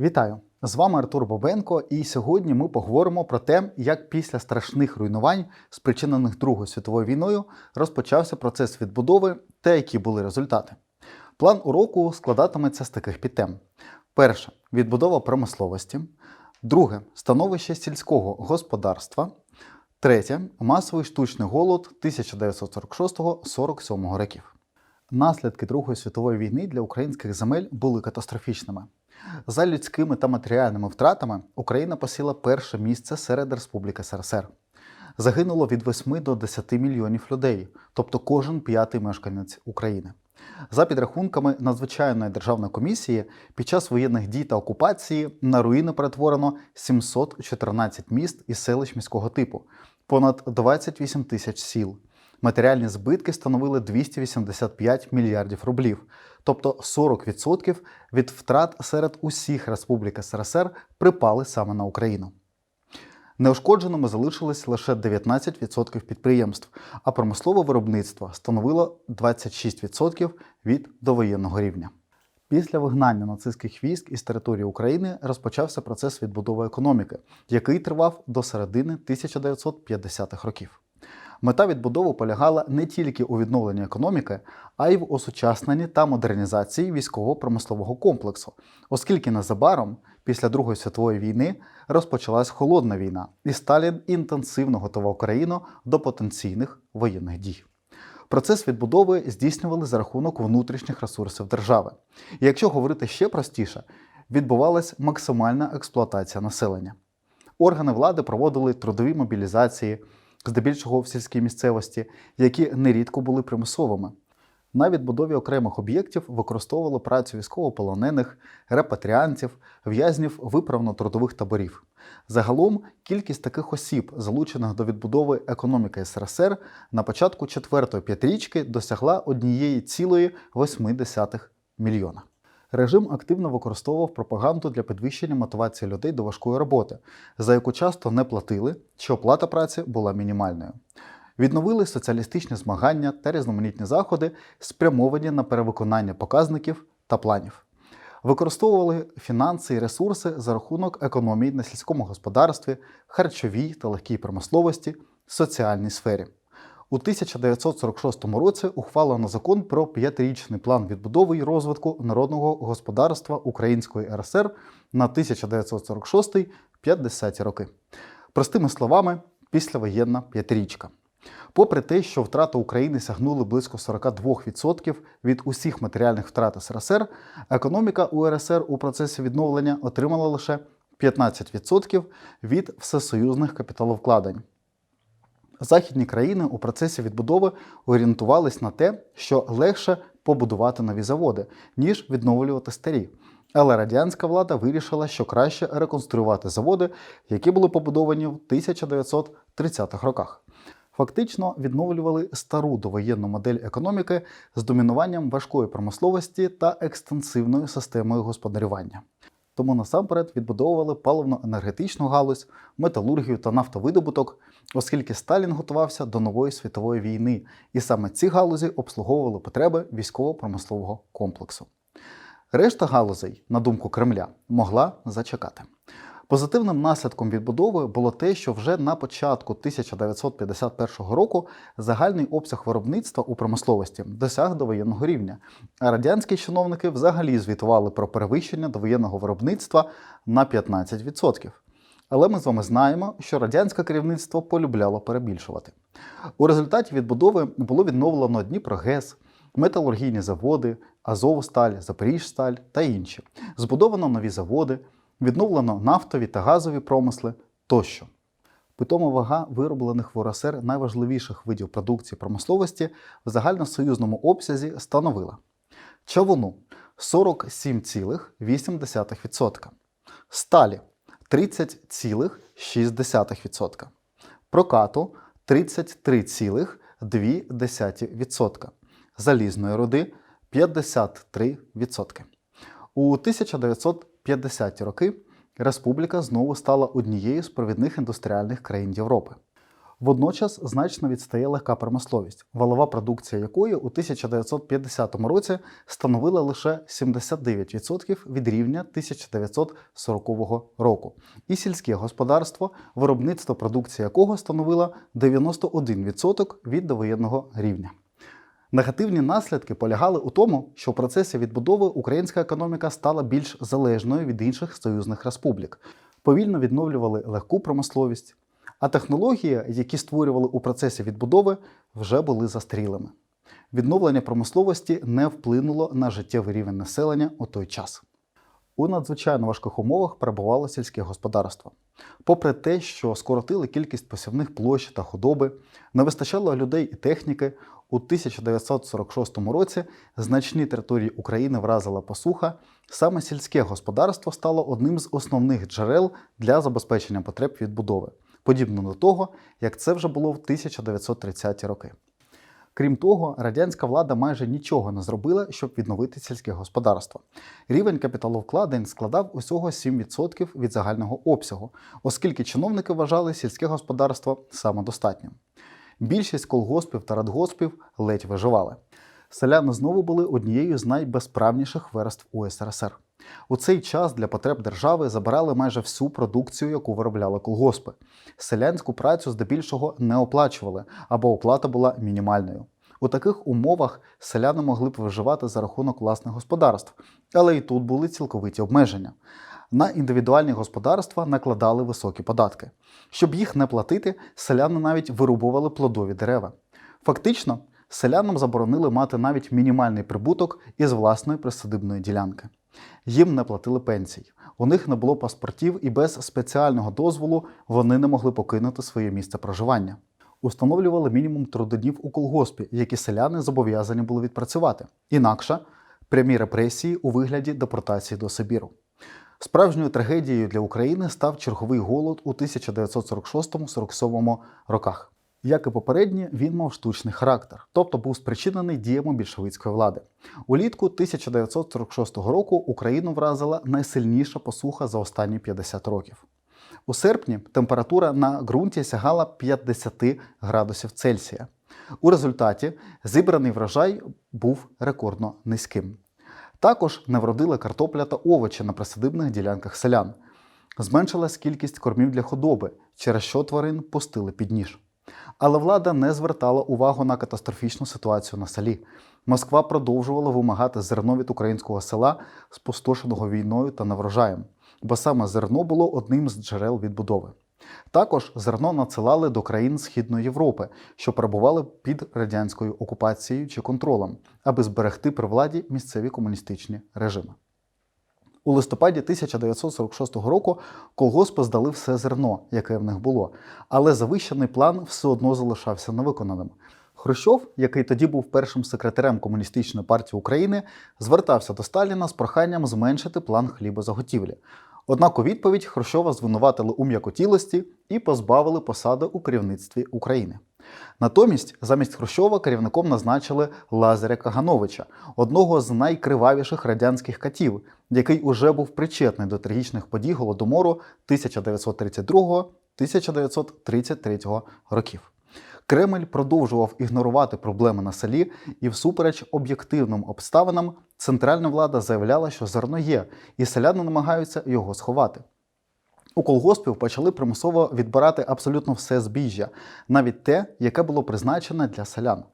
Вітаю! З вами Артур Бобенко, і сьогодні ми поговоримо про те, як після страшних руйнувань, спричинених Другою світовою війною, розпочався процес відбудови та які були результати. План уроку складатиметься з таких підтем: перше відбудова промисловості, друге становище сільського господарства, третє масовий штучний голод 1946-47 років. Наслідки Другої світової війни для українських земель були катастрофічними. За людськими та матеріальними втратами Україна посіла перше місце серед республік СРСР. Загинуло від 8 до 10 мільйонів людей, тобто кожен п'ятий мешканець України. За підрахунками надзвичайної державної комісії, під час воєнних дій та окупації на руїни перетворено 714 міст і селищ міського типу, понад 28 тисяч сіл. Матеріальні збитки становили 285 мільярдів рублів, тобто 40% від втрат серед усіх республік СРСР припали саме на Україну. Неушкодженими залишилось лише 19% підприємств, а промислове виробництво становило 26% від довоєнного рівня. Після вигнання нацистських військ із території України розпочався процес відбудови економіки, який тривав до середини 1950-х років. Мета відбудови полягала не тільки у відновленні економіки, а й в осучасненні та модернізації військово-промислового комплексу, оскільки незабаром, після Другої світової війни, розпочалась холодна війна, і Сталін інтенсивно готував країну до потенційних воєнних дій. Процес відбудови здійснювали за рахунок внутрішніх ресурсів держави. І якщо говорити ще простіше, відбувалась максимальна експлуатація населення. Органи влади проводили трудові мобілізації, здебільшого в сільській місцевості, які нерідко були примусовими. На відбудові окремих об'єктів використовували працю військовополонених, репатріантів, в'язнів виправно-трудових таборів. Загалом кількість таких осіб, залучених до відбудови економіки СРСР, на початку четвертої п'ятирічки досягла 1,8 мільйона. Режим активно використовував пропаганду для підвищення мотивації людей до важкої роботи, за яку часто не платили, чи оплата праці була мінімальною. Відновили соціалістичні змагання та різноманітні заходи, спрямовані на перевиконання показників та планів. Використовували фінанси і ресурси за рахунок економії на сільському господарстві, харчовій та легкій промисловості, соціальній сфері. У 1946 році ухвалено закон про п'ятирічний план відбудови і розвитку народного господарства Української РСР на 1946-50 роки. Простими словами, післявоєнна п'ятирічка. Попри те, що втрати України сягнули близько 42% від усіх матеріальних втрат СРСР, економіка УРСР у процесі відновлення отримала лише 15% від всесоюзних капіталовкладень. Західні країни у процесі відбудови орієнтувались на те, що легше побудувати нові заводи, ніж відновлювати старі. Але радянська влада вирішила, що краще реконструювати заводи, які були побудовані в 1930-х роках. Фактично відновлювали стару довоєнну модель економіки з домінуванням важкої промисловості та екстенсивною системою господарювання. Тому насамперед відбудовували паливно-енергетичну галузь, металургію та нафтовидобуток, оскільки Сталін готувався до нової світової війни, і саме ці галузі обслуговували потреби військово-промислового комплексу. Решта галузей, на думку Кремля, могла зачекати. Позитивним наслідком відбудови було те, що вже на початку 1951 року загальний обсяг виробництва у промисловості досяг довоєнного рівня, а радянські чиновники взагалі звітували про перевищення довоєнного виробництва на 15%. Але ми з вами знаємо, що радянське керівництво полюбляло перебільшувати. У результаті відбудови було відновлено Дніпрогес, металургійні заводи, Азовсталь, Запоріжсталь та інші. Збудовано нові заводи, відновлено нафтові та газові промисли тощо. Питома вага вироблених в УРСР найважливіших видів продукції промисловості в загальносоюзному обсязі становила човуну 47,8%, сталі 30,6%, прокату 33,2%, залізної руди 53%. У 1950-ті роки республіка знову стала однією з провідних індустріальних країн Європи. Водночас значно відстає легка промисловість, валова продукція якої у 1950 році становила лише 79% від рівня 1940 року, і сільське господарство, виробництво продукції якого становило 91% від довоєнного рівня. Негативні наслідки полягали у тому, що в процесі відбудови українська економіка стала більш залежною від інших союзних республік, повільно відновлювали легку промисловість, а технології, які створювали у процесі відбудови, вже були застрілими. Відновлення промисловості не вплинуло на життєвий рівень населення у той час. У надзвичайно важких умовах перебувало сільське господарство. Попри те, що скоротили кількість посівних площ та худоби, не вистачало людей і техніки, у 1946 році значні території України вразила посуха, саме сільське господарство стало одним з основних джерел для забезпечення потреб відбудови, подібно до того, як це вже було в 1930-ті роки. Крім того, радянська влада майже нічого не зробила, щоб відновити сільське господарство. Рівень капіталовкладень складав усього 7% від загального обсягу, оскільки чиновники вважали сільське господарство самодостатнім. Більшість колгоспів та радгоспів ледь виживали. Селяни знову були однією з найбезправніших верств УСРСР. У цей час для потреб держави забирали майже всю продукцію, яку виробляли колгоспи. Селянську працю здебільшого не оплачували або оплата була мінімальною. У таких умовах селяни могли б виживати за рахунок власних господарств, але і тут були цілковиті обмеження. На індивідуальні господарства накладали високі податки. Щоб їх не платити, селяни навіть вирубували плодові дерева. Фактично, селянам заборонили мати навіть мінімальний прибуток із власної присадибної ділянки. Їм не платили пенсій, у них не було паспортів і без спеціального дозволу вони не могли покинути своє місце проживання. Установлювали мінімум трудоднів у колгоспі, які селяни зобов'язані були відпрацювати. Інакше прямі репресії у вигляді депортації до Сибіру. Справжньою трагедією для України став черговий голод у 1946-47 роках. Як і попередні, він мав штучний характер, тобто був спричинений діями більшовицької влади. Улітку 1946 року Україну вразила найсильніша посуха за останні 50 років. У серпні температура на ґрунті сягала 50 градусів Цельсія. У результаті зібраний врожай був рекордно низьким. Також не вродила картопля та овочі на присадибних ділянках селян. Зменшилась кількість кормів для худоби, через що тварин пустили під ніж. Але влада не звертала увагу на катастрофічну ситуацію на селі. Москва продовжувала вимагати зерно від українського села, спустошеного війною та неврожаєм, бо саме зерно було одним з джерел відбудови. Також зерно надсилали до країн Східної Європи, що перебували під радянською окупацією чи контролем, аби зберегти при владі місцеві комуністичні режими. У листопаді 1946 року колгоспи здали все зерно, яке в них було, але завищений план все одно залишався невиконаним. Хрущов, який тоді був першим секретарем Комуністичної партії України, звертався до Сталіна з проханням зменшити план хлібозаготівлі. Однак у відповідь Хрущова звинуватили у м'якотілості і позбавили посади у керівництві України. Натомість, замість Хрущова керівником назначили Лазаря Кагановича, одного з найкривавіших радянських катів, який уже був причетний до трагічних подій Голодомору 1932-1933 років. Кремль продовжував ігнорувати проблеми на селі, і, всупереч об'єктивним обставинам, центральна влада заявляла, що зерно є, і селяни намагаються його сховати. У колгоспів почали примусово відбирати абсолютно все збіжжя, навіть те, яке було призначене для селян.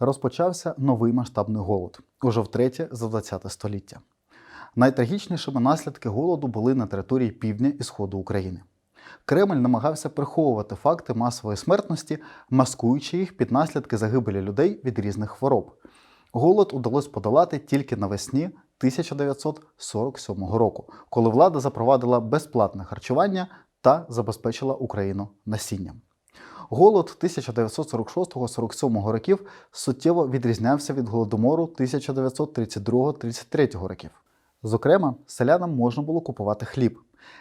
Розпочався новий масштабний голод уже втретє за ХХ століття. Найтрагічнішими наслідки голоду були на території півдня і сходу України. Кремль намагався приховувати факти масової смертності, маскуючи їх під наслідки загибелі людей від різних хвороб. Голод удалось подолати тільки навесні 1947 року, коли влада запровадила безплатне харчування та забезпечила Україну насінням. Голод 1946-47 років суттєво відрізнявся від голодомору 1932-33 років. Зокрема, селянам можна було купувати хліб.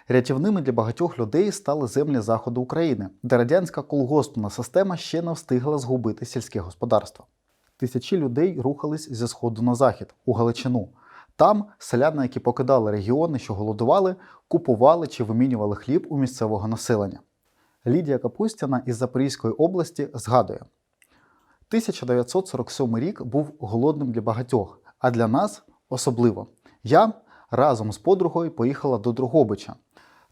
Рятівними для багатьох людей стали землі заходу України, де радянська колгоспна система ще не встигла згубити сільське господарство. Тисячі людей рухались зі сходу на захід у Галичину. Там селяни, які покидали регіони, що голодували, купували чи вимінювали хліб у місцевого населення. Лідія Капустяна із Запорізької області згадує: 1947 рік був голодним для багатьох, а для нас особливо. Я разом з подругою поїхала до Другобича.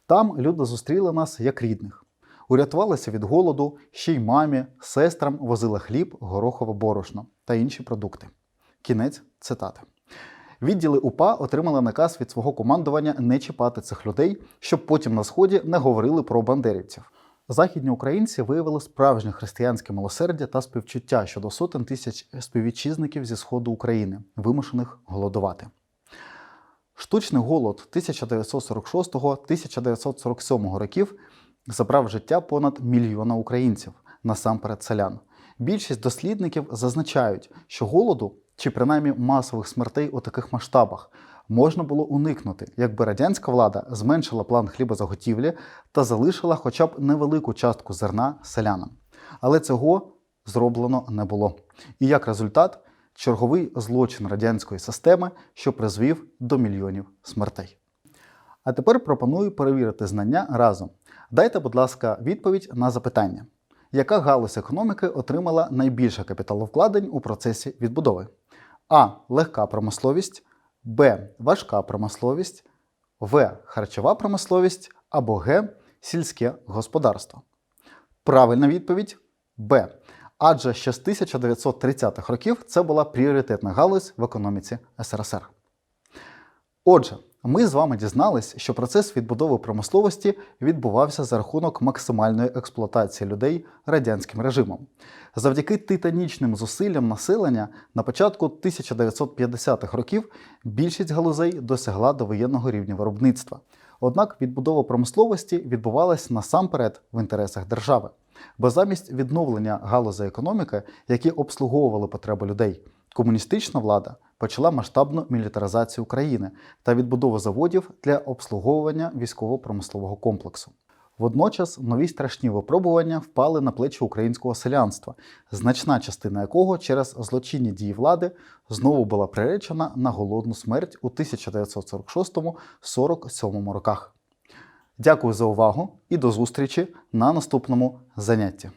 Там люди зустріли нас як рідних. Урятувалися від голоду, ще й мамі, сестрам возила хліб, горохове борошно та інші продукти. Кінець цитати. Відділи УПА отримали наказ від свого командування не чіпати цих людей, щоб потім на сході не говорили про бандерівців. Західні українці виявили справжнє християнське милосердя та співчуття щодо сотень тисяч співвітчизників зі сходу України, вимушених голодувати. Штучний голод 1946-1947 років забрав життя понад мільйона українців, насамперед селян. Більшість дослідників зазначають, що голоду чи принаймні масових смертей у таких масштабах можна було уникнути, якби радянська влада зменшила план хлібозаготівлі та залишила хоча б невелику частку зерна селянам. Але цього зроблено не було. І як результат, черговий злочин радянської системи, що призвів до мільйонів смертей. А тепер пропоную перевірити знання разом. Дайте, будь ласка, відповідь на запитання. Яка галузь економіки отримала найбільше капіталовкладень у процесі відбудови? А. Легка промисловість, Б. Важка промисловість, В. Харчова промисловість або Г. Сільське господарство. Правильна відповідь Б. Адже ще з 1930-х років це була пріоритетна галузь в економіці СРСР. Отже, ми з вами дізнались, що процес відбудови промисловості відбувався за рахунок максимальної експлуатації людей радянським режимом. Завдяки титанічним зусиллям населення на початку 1950-х років більшість галузей досягла довоєнного рівня виробництва. Однак відбудова промисловості відбувалась насамперед в інтересах держави, бо замість відновлення галузей економіки, які обслуговували потреби людей, комуністична влада почала масштабну мілітаризацію країни та відбудову заводів для обслуговування військово-промислового комплексу. Водночас нові страшні випробування впали на плечі українського селянства, значна частина якого через злочинні дії влади знову була приречена на голодну смерть у 1946-47 роках. Дякую за увагу і до зустрічі на наступному занятті.